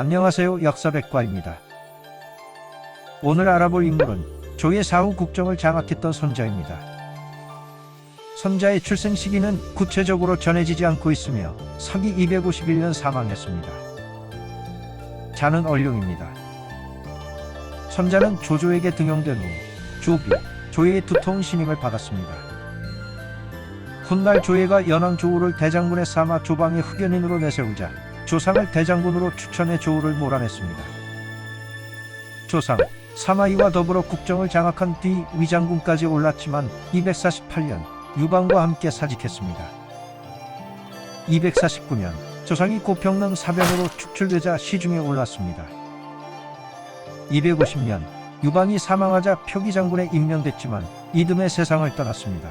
안녕하세요 역사백과입니다. 오늘 알아볼 인물은 조의 사후 국정을 장악했던 선자입니다. 선자의 출생 시기는 구체적으로 전해지지 않고 있으며 서기 251년 사망했습니다. 자는 얼룡입니다. 선자는 조조에게 등용된 후 조비, 조의 두터운 신임을 받았습니다. 훗날 조예가 연왕 조우를 대장군에 삼아 조방의 흑연인으로 내세우자 조상을 대장군으로 추천해 조우를 몰아냈습니다. 조상 사마이와 더불어 국정을 장악한 뒤 위장군까지 올랐지만 248년 유방과 함께 사직했습니다. 249년 조상이 고평릉 사변으로 축출되자 시중에 올랐습니다. 250년 유방이 사망하자 표기장군에 임명됐지만 이듬해 세상을 떠났습니다.